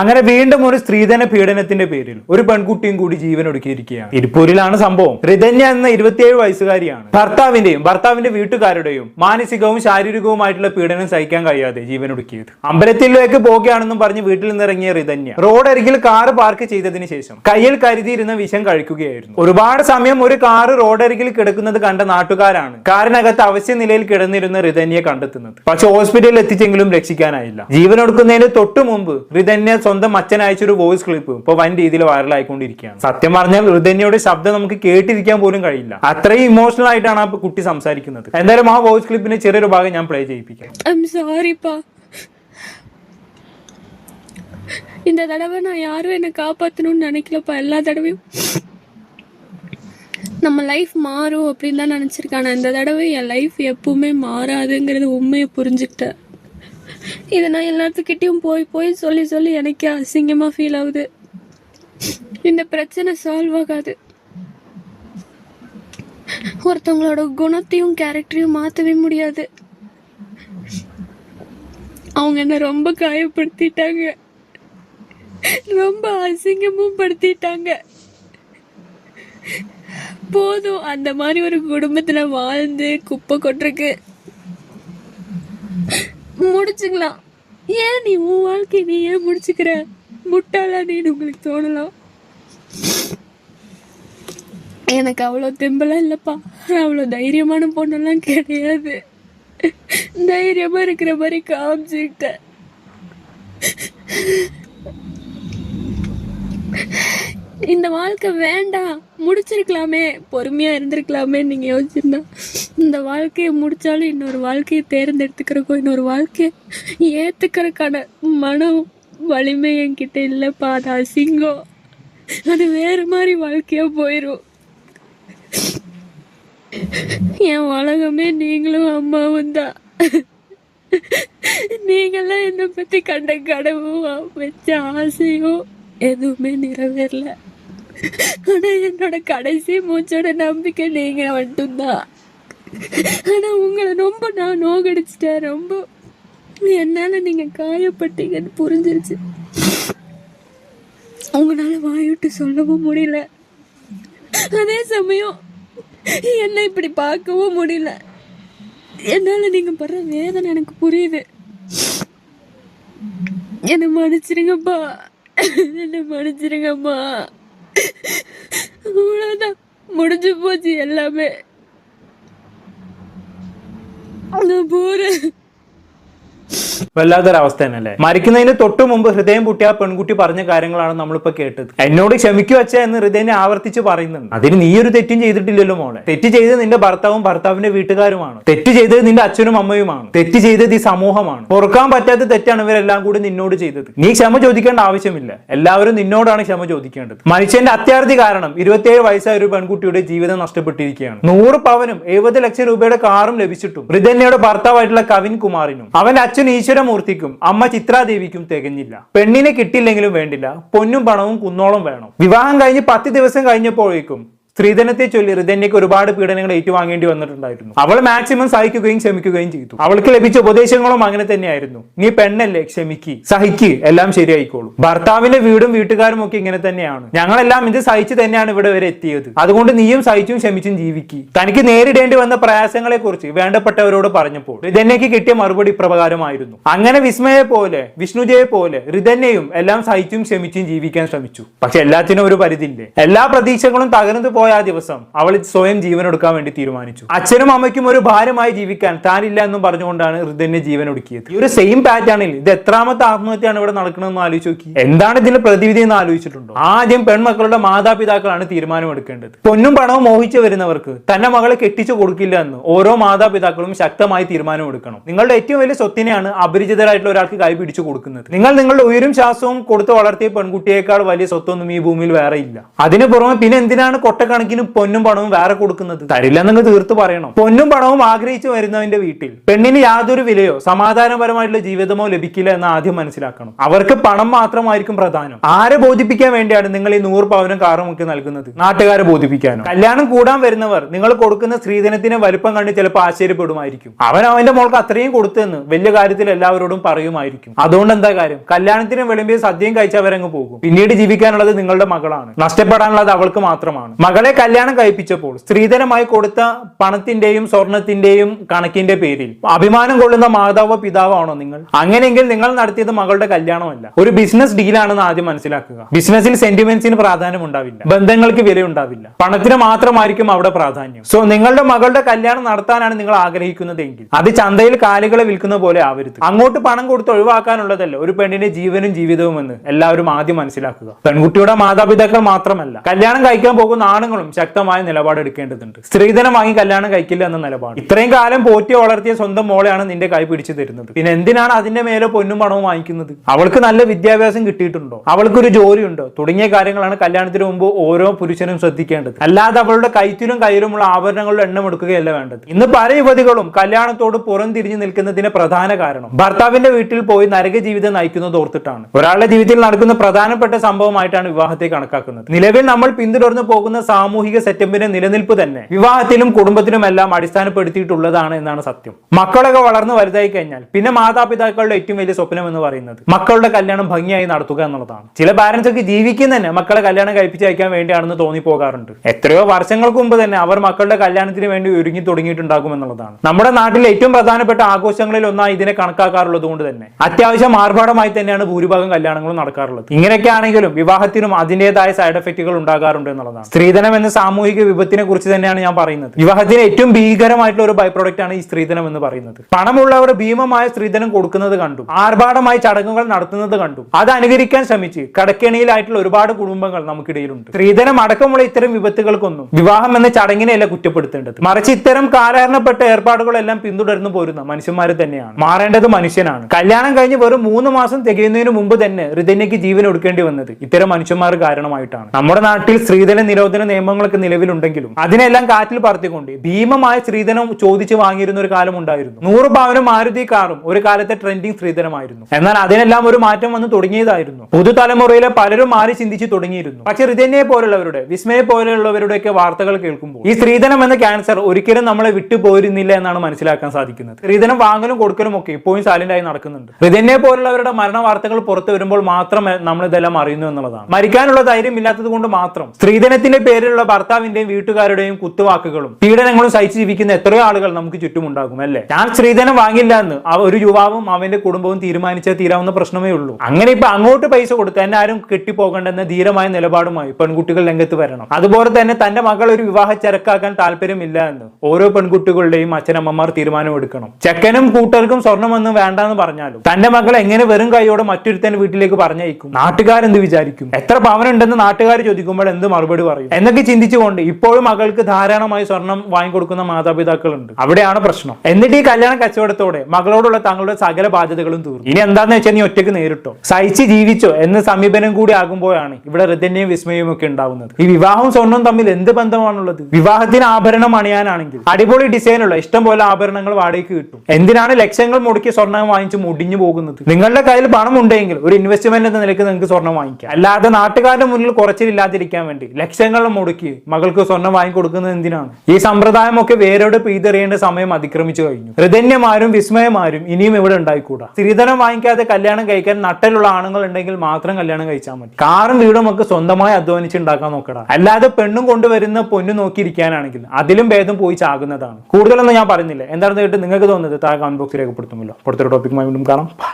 അങ്ങനെ വീണ്ടും ഒരു സ്ത്രീധന പീഡനത്തിന്റെ പേരിൽ ഒരു പെൺകുട്ടിയും കൂടി ജീവൻ ഒടുക്കിയിരിക്കുകയാണ് തിരുപ്പൂരിലാണ് സംഭവം. ഋതന്യ എന്ന ഇരുപത്തിയേഴ് വയസ്സുകാരിയാണ്. ഭർത്താവിന്റെയും ഭർത്താവിന്റെ വീട്ടുകാരുടെയും മാനസികവും ശാരീരികവുമായിട്ടുള്ള പീഡനം സഹിക്കാൻ കഴിയാതെ ജീവൻ ഒടുക്കിയത് അമ്പലത്തിലേക്ക് പോകുകയാണെന്നും പറഞ്ഞ് വീട്ടിൽ നിന്നിറങ്ങിയ ഋതന്യ റോഡരികിൽ കാറ് പാർക്ക് ചെയ്തതിന് ശേഷം കയ്യിൽ കരുതിയിരുന്ന വിഷം കഴിക്കുകയായിരുന്നു. ഒരുപാട് സമയം ഒരു കാറ് റോഡരികിൽ കിടക്കുന്നത് കണ്ട നാട്ടുകാരാണ് കാറിനകത്ത് അവശ്യ നിലയിൽ കിടന്നിരുന്ന ഋതന്യെ കണ്ടെത്തുന്നത്. പക്ഷെ ഹോസ്പിറ്റലിൽ എത്തിച്ചെങ്കിലും രക്ഷിക്കാനായില്ല. ജീവൻ ഒടുക്കുന്നതിന് തൊട്ടു മുമ്പ് ഋതന്യ സ്വന്തം അച്ഛൻ അയച്ചൊരു വോയിസ് ക്ലിപ്പ് ഇപ്പൊ വൻ രീതിയിൽ വൈറലായിക്കൊണ്ടിരിക്കുകയാണ് സത്യം പറഞ്ഞാൽ ഋതന്യയുടെ ശബ്ദം നമുക്ക് കേട്ടിരിക്കാൻ പോലും കഴിയില്ല അത്രയും ഇമോഷണൽ ആയിട്ടാണ് ആ കുട്ടി സംസാരിക്കുന്നത് എന്തായാലും ആ വോയിസ് ക്ലിപ്പിന്റെ ചെറിയൊരു ഭാഗം ഞാൻ പ്ലേ ചെയ്യിപ്പിക്കാം ஐம் சாரிப்பா இந்த தடவை நான் யாரும் என்னை காப்பாற்றணும்னு நினைக்கலப்பா எல்லா தடவையும் நம்ம லைஃப் மாறும் அப்படின்னு தான் நினச்சிருக்கேன் ஆனால் இந்த தடவை என் லைஃப் எப்பவுமே மாறாதுங்கிறது உண்மையை புரிஞ்சுக்கிட்டேன் இதை நான் எல்லாத்துக்கிட்டேயும் போய் போய் சொல்லி சொல்லி எனக்கே அசிங்கமாக ஃபீல் ஆகுது. இந்த பிரச்சனை சால்வ் ஆகாது. ஒருத்தவங்களோட குணத்தையும் கேரக்டரையும் மாற்றவே முடியாது. அவங்க என்ன ரொம்ப காயப்படுத்திட்டாங்க. ரொம்ப அசிங்கமும் படுத்திட்டாங்க. போதும் அந்த மாதிரி ஒரு குடும்பத்துல வாழ்ந்து குப்பை கொட்டுறக்கு முடிச்சுக்கலாம். ஏன் நீ உன் வாழ்க்கை நீ ஏன் முடிச்சுக்கிற? முட்டாளா நீன்னு உங்களுக்கு தோணலாம் எனக்கு அவ்வளோ தெம்பலாம் இல்லைப்பா. அவ்வளோ தைரியமான பொண்ணெல்லாம் கிடையாது. தைரியமா இருக்கிற மாதிரி காமிச்சுக்கிட்டேன். இந்த வாழ்க்கை வேண்டாம். முடிச்சிருக்கலாமே. பொறுமையா இருந்திருக்கலாமே நீங்க யோசிச்சிருந்தா. இந்த வாழ்க்கையை முடிச்சாலும் இன்னொரு வாழ்க்கையை தேர்ந்தெடுத்துக்கிறக்கோ இன்னொரு வாழ்க்கையை ஏத்துக்கிறதுக்கான மனம் வலிமை என்கிட்ட இல்லைப்பா. அது அசிங்கம். அது வேற மாதிரி வாழ்க்கையா போயிடும் என் உலகமே நீங்களும் அம்மாவும் தான். நீங்களாம் என்னை பத்தி கண்ட கனவும் வச்ச ஆசையும் எதுவுமே நிறைவேறல. ஆனால் என்னோட கடைசி மூச்சோட நம்பிக்கை நீங்கள் மட்டும்தான். ஆனால் உங்களை ரொம்ப நான் நோகடிச்சிட்டேன். ரொம்ப என்னால் நீங்கள் காயப்பட்டீங்கன்னு புரிஞ்சிருச்சு. அவங்களால வாயிட்டு சொல்லவும் முடியல. அதே சமயம் என்ன இப்படி பார்க்கவும் முடியல. என்னால் நீங்கள் படுற வேதனை எனக்கு புரியுது. என்னை மன்னிச்சிருங்கப்பா. என்ன மன்னிச்சிருங்கம்மா. அவ்வளோதான் முடிஞ்சு போச்சு எல்லாமே. நான் போகிறேன் വല്ലാത്തൊരവസ്ഥ തന്നെയല്ലേ? മരിക്കുന്നതിന് തൊട്ട് മുമ്പ് ഹൃദയം പൊട്ടിയ പെൺകുട്ടി പറഞ്ഞ കാര്യങ്ങളാണ് നമ്മളിപ്പോ കേട്ടത്. എന്നോട് ക്ഷമിക്കു വെച്ച എന്ന് ഹൃദയനെ ആവർത്തിച്ച് പറയുന്നുണ്ട്. അതിന് നീ ഒരു തെറ്റും ചെയ്തിട്ടില്ലല്ലോ മോളെ. തെറ്റ് ചെയ്തത് നിന്റെ ഭർത്താവും ഭർത്താവിന്റെ വീട്ടുകാരുമാണ്. തെറ്റ് ചെയ്തത് നിന്റെ അച്ഛനും അമ്മയുമാണ്. തെറ്റ് ചെയ്തത് ഈ സമൂഹമാണ്. പൊറുക്കാൻ പറ്റാത്ത തെറ്റാണ് ഇവരെല്ലാം കൂടി നിന്നോട് ചെയ്തത്. നീ ക്ഷമ ചോദിക്കേണ്ട ആവശ്യമില്ല. എല്ലാവരും നിന്നോടാണ് ക്ഷമ ചോദിക്കേണ്ടത്. മനുഷ്യന്റെ അത്യാർത്ഥി കാരണം ഇരുപത്തിയേഴ് വയസ്സായ ഒരു പെൺകുട്ടിയുടെ ജീവിതം നഷ്ടപ്പെട്ടിരിക്കുകയാണ്. നൂറ് പവനും എഴുപത് ലക്ഷം രൂപയുടെ കാറും ലഭിച്ചിട്ടും ഹൃദയനയുടെ ഭർത്താവായിട്ടുള്ള കവിൻ കുമാറിനും അവന്റെ അച്ഛൻ ഈശ്വരമൂർത്തിക്കും അമ്മ ചിത്രാദേവിക്കും തികഞ്ഞില്ല. പെണ്ണിനെ കിട്ടില്ലെങ്കിലും വേണ്ടില്ല. പൊന്നും പണവും കുന്നോളം വേണം. വിവാഹം കഴിഞ്ഞ് പത്ത് ദിവസം കഴിഞ്ഞപ്പോഴേക്കും സ്ത്രീധനത്തെ ചൊല്ലി ഹൃദയക്ക് ഒരുപാട് പീഡനങ്ങൾ ഏറ്റുവാങ്ങേണ്ടി വന്നിട്ടുണ്ടായിരുന്നു. അവൾ മാക്സിമം സഹിക്കുകയും ക്ഷമിക്കുകയും ചെയ്തു. അവൾക്ക് ലഭിച്ച ഉപദേശങ്ങളും അങ്ങനെ തന്നെയായിരുന്നു. നീ പെണ്ണല്ലേ ക്ഷമിക്ക്. സഹിക്ക്. എല്ലാം ശരിയായിക്കോളൂ. ഭർത്താവിന്റെ വീടും വീട്ടുകാരും ഒക്കെ ഇങ്ങനെ തന്നെയാണ്. ഞങ്ങളെല്ലാം ഇത് സഹിച്ച് തന്നെയാണ് ഇവിടെ വരെ എത്തിയത്. അതുകൊണ്ട് നീയും സഹിച്ചും ക്ഷമിച്ചും ജീവിക്ക്. തനിക്ക് നേരിടേണ്ടി വന്ന പ്രയാസങ്ങളെ കുറിച്ച് വേണ്ടപ്പെട്ടവരോട് പറഞ്ഞപ്പോൾ ഹൃദയക്ക് കിട്ടിയ മറുപടി പ്രകാരമായിരുന്നു. അങ്ങനെ വിസ്മയെ പോലെ വിഷ്ണുജയെ പോലെ ഋതന്യയും എല്ലാം സഹിച്ചും ക്ഷമിച്ചും ജീവിക്കാൻ ശ്രമിച്ചു. പക്ഷെ എല്ലാത്തിനും ഒരു പരിധിയില്ലേ? എല്ലാ പ്രതീക്ഷകളും തകർന്നു പോയ ആ ദിവസം അവൾ സ്വയം ജീവനൊടുക്കാൻ വേണ്ടി തീരുമാനിച്ചു. അച്ഛനും അമ്മയ്ക്കും ഒരു ഭാരമായി ജീവിക്കാൻ താനില്ല എന്നും പറഞ്ഞുകൊണ്ടാണ് ഋതന്യ ജീവൻ ഒടുക്കിയത് ഈ ഒരു സെയിം പാറ്റേണിൽ ഇത് എത്രാമത്തെ ആത്മഹത്യയാണ് ഇവിടെ നടക്കണമെന്ന് ആലോചിച്ച് നോക്കി. എന്താണ് ഇതിന്റെ പ്രതിവിധി എന്ന് ആലോചിച്ചിട്ടുണ്ടോ? ആദ്യം പെൺമക്കളുടെ മാതാപിതാക്കളാണ് തീരുമാനം എടുക്കേണ്ടത് പൊന്നും പണവും മോഹിച്ചു വരുന്നവർക്ക് തന്റെ മകളെ കെട്ടിച്ചു കൊടുക്കില്ല എന്ന് ഓരോ മാതാപിതാക്കളും ശക്തമായി തീരുമാനം എടുക്കണം നിങ്ങളുടെ ഏറ്റവും വലിയ സ്വത്തിനെയാണ് അപരിചിതരായിട്ടുള്ള ഒരാൾക്ക് കൈ പിടിച്ചു കൊടുക്കുന്നത്. നിങ്ങൾ നിങ്ങളുടെ ഉയരും ശ്വാസവും കൊടുത്ത് വളർത്തിയ പെൺകുട്ടിയേക്കാൾ വലിയ സ്വത്തൊന്നും ഈ ഭൂമിയിൽ വേറെ ഇല്ല. അതിനു പുറമെ പിന്നെ എന്തിനാണ് കൊട്ടക്കണക്കിന് കണക്കിന് പൊന്നും പണവും വേറെ കൊടുക്കുന്നത്. തരില്ല നിങ്ങൾ തീർത്ത് പറയണം. പൊന്നും പണവും ആഗ്രഹിച്ചു വരുന്നവന്റെ വീട്ടിൽ. പെണ്ണിന് യാതൊരു വിലയോ സമാധാനപരമായിട്ടുള്ള ജീവിതമോ ലഭിക്കില്ല എന്ന് ആദ്യം മനസ്സിലാക്കണം. അവർക്ക് പണം മാത്രമായിരിക്കും പ്രധാനം. ആരെ ബോധിപ്പിക്കാൻ വേണ്ടിയാണ് നിങ്ങൾ ഈ നൂറ് പവനും കാറും ഒക്കെ നൽകുന്നത്? നാട്ടുകാരെ ബോധിപ്പിക്കാനോ? കല്യാണം കൂടാൻ വരുന്നവർ നിങ്ങൾ കൊടുക്കുന്ന സ്ത്രീധനത്തിന് വലുപ്പം കണ്ട് ചിലപ്പോൾ ആശ്ചര്യപ്പെടുമായിരിക്കും. അവൻ അവന്റെ മോൾക്ക് അത്രയും കൊടുത്തെന്ന് വലിയ കാര്യത്തിൽ എല്ലാവരോടും പറയുമായിരിക്കും. അതുകൊണ്ട് എന്താ കാര്യം? കല്യാണത്തിന് വിളമ്പിയ സദ്യയും കഴിച്ചവരങ്ങ് പോകും. പിന്നീട് ജീവിക്കാനുള്ളത് നിങ്ങളുടെ മകളാണ്. നഷ്ടപ്പെടാനുള്ളത് അവൾക്ക് മാത്രമാണ്. മകളെ കല്യാണം കഴിപ്പിച്ചപ്പോൾ സ്ത്രീധനമായി കൊടുത്ത പണത്തിന്റെയും സ്വർണത്തിന്റെയും കണക്കിന്റെ പേരിൽ അഭിമാനം കൊള്ളുന്ന മാതാവോ പിതാവാണോ നിങ്ങൾ? അങ്ങനെയെങ്കിൽ നിങ്ങൾ നടത്തിയത് മകളുടെ കല്യാണമല്ല. ഒരു ബിസിനസ് ഡീലാണെന്ന് ആദ്യം മനസ്സിലാക്കുക. ബിസിനസ്സിൽ സെന്റിമെന്റ്സിന് പ്രാധാന്യം ഉണ്ടാവില്ല. ബന്ധങ്ങൾക്ക് വില ഉണ്ടാവില്ല പണത്തിന് മാത്രമായിരിക്കും അവിടെ പ്രാധാന്യം. സോ നിങ്ങളുടെ മകളുടെ കല്യാണം നടത്താനാണ് നിങ്ങൾ ആഗ്രഹിക്കുന്നതെങ്കിൽ അത് ചന്തയിൽ കാലുകളെ വിൽക്കുന്ന പോലെ ആവരുത്. അങ്ങോട്ട് പണം കൊടുത്ത് ഒഴിവാക്കാനുള്ളതല്ല ഒരു പെണ്ണിന്റെ ജീവനും ജീവിതവും എന്ന് എല്ലാവരും ആദ്യം മനസ്സിലാക്കുക. പെൺകുട്ടിയുടെ മാതാപിതാക്കൾ മാത്രമല്ല കല്യാണം കഴിക്കാൻ പോകുന്ന ആണുങ്ങളും ശക്തമായ നിലപാടെടുക്കേണ്ടതുണ്ട് സ്ത്രീധനം വാങ്ങി കല്യാണം കഴിക്കില്ല എന്ന നിലപാട്. ഇത്രയും കാലം പോറ്റി വളർത്തിയ സ്വന്തം മോളെയാണ് നിന്റെ കൈ പിടിച്ചു തരുന്നത്. പിന്നെ എന്തിനാണ് അതിന്റെ മേലെ പൊന്നും പണവും വാങ്ങിക്കുന്നത്? അവൾക്ക് നല്ല വിദ്യാഭ്യാസം കിട്ടിയിട്ടുണ്ടോ? അവൾക്കൊരു ജോലിയുണ്ടോ? തുടങ്ങിയ കാര്യങ്ങളാണ് കല്യാണത്തിന് മുമ്പ് ഓരോ പുരുഷനും ശ്രദ്ധിക്കേണ്ടത്. അല്ലാതെ അവളുടെ കൈത്തിലും കയ്യിലുമുള്ള ആഭരണങ്ങളുടെ എണ്ണം എടുക്കുകയല്ല വേണ്ടത്. ഇന്ന് പല യുവതികളും കല്യാണത്തോട് പുറം തിരിഞ്ഞു നിൽക്കുന്നതിന്റെ പ്രധാന കാരണം ഭർത്താവിന്റെ വീട്ടിൽ പോയി നരക ജീവിതം നയിക്കുന്നത് ഓർത്തിട്ടാണ്. ഒരാളുടെ ജീവിതത്തിൽ നടക്കുന്ന പ്രധാനപ്പെട്ട സംഭവമായിട്ടാണ് വിവാഹത്തെ കണക്കാക്കുന്നത്. നിലവിൽ നമ്മൾ പിന്തുടർന്നു പോകുന്ന സാമൂഹിക സെറ്റപ്പിന്റെ നിലനിൽപ്പ് തന്നെ വിവാഹത്തിലും കുടുംബത്തിലും എല്ലാം അടിസ്ഥാനപ്പെടുത്തിയിട്ടുള്ളതാണ് എന്നാണ് സത്യം. മക്കളൊക്കെ വളർന്നു വലുതായി കഴിഞ്ഞാൽ പിന്നെ മാതാപിതാക്കളുടെ ഏറ്റവും വലിയ സ്വപ്നം എന്ന് പറയുന്നത് മക്കളുടെ കല്യാണം ഭംഗിയായി നടത്തുക എന്നുള്ളതാണ്. ചില പാരന്റ്സ് ഒക്കെ ജീവിക്കുന്ന തന്നെ മക്കളെ കല്യാണം കഴിപ്പിച്ച് അയക്കാൻ വേണ്ടിയാണെന്ന് തോന്നിപ്പോകാറുണ്ട്. എത്രയോ വർഷങ്ങൾക്ക് മുമ്പ് തന്നെ അവർ മക്കളുടെ കല്യാണത്തിന് വേണ്ടി ഒരുങ്ങി തുടങ്ങിയിട്ടുണ്ടാകും എന്നുള്ളതാണ്. നമ്മുടെ നാട്ടിലെ ഏറ്റവും പ്രധാനപ്പെട്ട ആഘോഷങ്ങളിൽ ഒന്നായി ഇതിനെ കണക്കാക്കാറുള്ളത് കൊണ്ട് തന്നെ. അത്യാവശ്യം ആർഭാടമായി തന്നെയാണ് ഭൂരിഭാഗം കല്യാണങ്ങളും നടക്കാറുള്ളത്. ഇങ്ങനെയൊക്കെ ആണെങ്കിലും വിവാഹത്തിനും അതിന്റേതായ സൈഡ് എഫക്റ്റുകൾ ഉണ്ടാകാറുണ്ട് എന്നുള്ളതാണ്. സ്ത്രീധനം എന്ന സാമൂഹിക വിപത്തിനെ കുറിച്ച് തന്നെയാണ് ഞാൻ പറയുന്നത്. വിവാഹത്തിന് ഏറ്റവും ഭീകരമായിട്ടുള്ള ഒരു ബൈ പ്രോഡക്റ്റ് ആണ് ഈ സ്ത്രീധനം എന്ന് പറയുന്നത്. പണമുള്ളവർ ഭീമമായ സ്ത്രീധനം കൊടുക്കുന്നത് കണ്ടു. ആർഭാടമായി ചടങ്ങുകൾ നടത്തുന്നത് കണ്ടു. അത് അനുകരിക്കാൻ ശ്രമിച്ച് കടക്കെണിയിലായിട്ടുള്ള ഒരുപാട് കുടുംബങ്ങൾ നമുക്കിടയിലുണ്ട്. സ്ത്രീധനം അടക്കമുള്ള ഇത്തരം വിപത്തുകൾക്കൊന്നും വിവാഹം എന്ന ചടങ്ങിനെയല്ല കുറ്റപ്പെടുത്തേണ്ടത്. മറിച്ച് ഇത്തരം കാലഹരണപ്പെട്ട ഏർപ്പാടുകളെല്ലാം പിന്തുടർന്നു പോരുന്ന മനുഷ്യന്മാർ തന്നെയാണ്. മാറേണ്ടത് മനുഷ്യനാണ്. കല്യാണം കഴിഞ്ഞ് വെറും മൂന്ന് മാസം തികയുന്നതിന് മുമ്പ് തന്നെ ഹൃദയക്ക് ജീവൻ എടുക്കേണ്ടി വന്നത് ഇത്തരം മനുഷ്യന്മാർ കാരണമായിട്ടാണ്. നമ്മുടെ നാട്ടിൽ സ്ത്രീധന നിരോധന നിയമങ്ങളൊക്കെ നിലവിലുണ്ടെങ്കിലും അതിനെല്ലാം കാറ്റിൽ പറത്തിക്കൊണ്ട് ഭീമമായ സ്ത്രീധനം ചോദിച്ച് വാങ്ങിയിരുന്ന ഒരു കാലം ഉണ്ടായിരുന്നു. നൂറ് ഭവനം മാരുതി കാറും ഒരു കാലത്തെ ട്രെൻഡിങ് സ്ത്രീധനമായിരുന്നു. എന്നാൽ അതിനെല്ലാം ഒരു മാറ്റം വന്ന് തുടങ്ങിയതായിരുന്നു. പുതുതലമുറയിലെ പലരും മാറി ചിന്തിച്ചു തുടങ്ങിയിരുന്നു. പക്ഷെ ഹൃദയനെ പോലുള്ളവരുടെ വിസ്മയെ പോലെയുള്ളവരുടെയൊക്കെ വാർത്തകൾ കേൾക്കുമ്പോൾ ഈ സ്ത്രീധനം എന്ന ക്യാൻസർ ഒരിക്കലും നമ്മളെ വിട്ടുപോരുന്നില്ല എന്നാണ് മനസ്സിലാക്കാൻ സാധിക്കുന്നത്. സ്ത്രീധനം വാങ്ങലും കൊടുക്കലും ഒക്കെ ഇപ്പോഴും സൈലന്റ് ആയി നടക്കുന്നുണ്ട്. ഹൃദയനെ പോലുള്ളവരുടെ മരണ വാർത്തകൾ പുറത്തു വരുമ്പോൾ മാത്രമേ നമ്മൾ ഇതെല്ലാം അറിയുന്നു എന്നുള്ളതാണ്. മരിക്കാനുള്ള ധൈര്യം ഇല്ലാത്തത് കൊണ്ട് മാത്രം സ്ത്രീധനത്തിന്റെ പേരിലുള്ള ഭർത്താവിന്റെയും വീട്ടുകാരുടെയും കുത്തുവാക്കുകളും പീഡനങ്ങളും സഹിച്ച് ജീവിക്കുന്ന എത്രയോ ആളുകൾ നമുക്ക് ചുറ്റുമുണ്ടാകും അല്ലേ? ഞാൻ സ്ത്രീധനം വാങ്ങില്ല എന്ന് ഒരു യുവാവും അവന്റെ കുടുംബവും തീരുമാനിച്ചാൽ തീരാവുന്ന പ്രശ്നമേ ഉള്ളൂ. അങ്ങനെ ഇപ്പൊ അങ്ങോട്ട് പൈസ കൊടുത്ത് എന്നെ ആരും കെട്ടിപ്പോകണ്ടെന്ന ധീരമായ നിലപാടുമായി പെൺകുട്ടികൾ രംഗത്ത് വരണം. അതുപോലെ തന്നെ തന്റെ മകൾ ഒരു വിവാഹ ചരക്കാക്കാൻ താല്പര്യമില്ല എന്ന് ഓരോ പെൺകുട്ടികളുടെയും അച്ഛനമ്മമാർ തീരുമാനമെടുക്കണം. ചെക്കനും കൂട്ടർക്കും സ്വർണമൊന്നും വേണ്ടെന്ന് പറഞ്ഞാലും തന്റെ മകൾ എങ്ങനെ വെറും കൈയോടെ മറ്റൊരുത്തന്റെ വീട്ടിലേക്ക് പറഞ്ഞയക്കും? നാട്ടുകാരെന്ത് വിചാരിക്കും? എത്ര പവനുണ്ടെന്ന് നാട്ടുകാർ ചോദിക്കുമ്പോൾ എന്ത് മറുപടി പറയും? എന്നൊക്കെ ചിന്തിച്ചുകൊണ്ട് ഇപ്പോഴും മകൾക്ക് ധാരാളമായി സ്വർണം വാങ്ങിക്കൊടുക്കുന്ന മാതാപിതാക്കളുണ്ട്. അവിടെയാണ് പ്രശ്നം. എന്നിട്ട് ഈ കല്യാണ കച്ചവടത്തോടെ മകളോടുള്ള തങ്ങളുടെ സകല ബാധ്യതകളും തീർന്നു. ഇനി എന്താന്ന് വെച്ചാൽ നീ ഒറ്റയ്ക്ക് നേരിട്ടോ? സഹിച്ച് ജീവിച്ചോ എന്ന സമീപനം കൂടി ആകുമ്പോഴാണ് ഇവിടെ ഹൃദയന്റെയും വിസ്മയവും ഒക്കെ ഉണ്ടാവുന്നത്. ഈ വിവാഹവും സ്വർണവും തമ്മിൽ എന്ത് ബന്ധമാണുള്ളത്? വിവാഹത്തിന് ആഭരണം അണിയാനാണെങ്കിൽ അടിപൊളി ഡിസൈനുള്ള ഇഷ്ടം പോലെ ആഭരണങ്ങൾ വാടകയ്ക്ക് കിട്ടും. എന്തിനാണ് ലക്ഷങ്ങൾ മുടക്കി സ്വർണം വാങ്ങിച്ച് മുടിഞ്ഞു പോകുന്നത്? നിങ്ങളുടെ കയ്യിൽ പണം ഉണ്ടെങ്കിൽ ഒരു ഇൻവെസ്റ്റ്മെന്റ് എന്ന നിലയ്ക്ക് നിങ്ങൾക്ക് സ്വർണം വാങ്ങിക്കാം. അല്ലാതെ നാട്ടുകാരുടെ മുന്നിൽ കുറച്ചിലില്ലാതിരിക്കാൻ വേണ്ടി ലക്ഷങ്ങൾ മുടക്കി മകൾക്ക് സ്വർണം വാങ്ങിക്കൊടുക്കുന്നത് എന്തിനാണ്? ഈ സമ്പ്രദായമൊക്കെ വേരോട് പെയ്തെറിയേണ്ട സമയം അതിക്രമിച്ചു കഴിഞ്ഞു. ഹൃദന്യമാരും വിസ്മയമാരും ഇനിയും ഇവിടെ ഉണ്ടായിക്കൂടാ. സ്ത്രീധനം വാങ്ങിക്കാതെ കല്യാണം കഴിക്കാൻ നട്ടലുള്ള ആണുങ്ങൾ ഉണ്ടെങ്കിൽ മാത്രം കല്യാണം കഴിച്ചാൽ മതി. കാറും വീടും ഒക്കെ സ്വന്തമായി അധ്വാനിച്ച് ഉണ്ടാക്കാൻ നോക്കടാ. അല്ലാതെ പെണ്ണും കൊണ്ടുവരുന്ന പൊന്നു നോക്കിയിരിക്കാനാണെങ്കിൽ അതിലും ഭേദം പോയി ചാകുന്നതാണ്. കൂടുതലൊന്നും ഞാൻ പറഞ്ഞില്ല എന്താണെന്ന് കേട്ട് നിങ്ങൾക്ക് തോന്നുന്നത് താഴെ കമന്റ് ബോക്സിൽ രേഖപ്പെടുത്തുമല്ലോ. അടുത്തൊരു ടോപ്പിക്കുമായി വീണ്ടും കാണാം.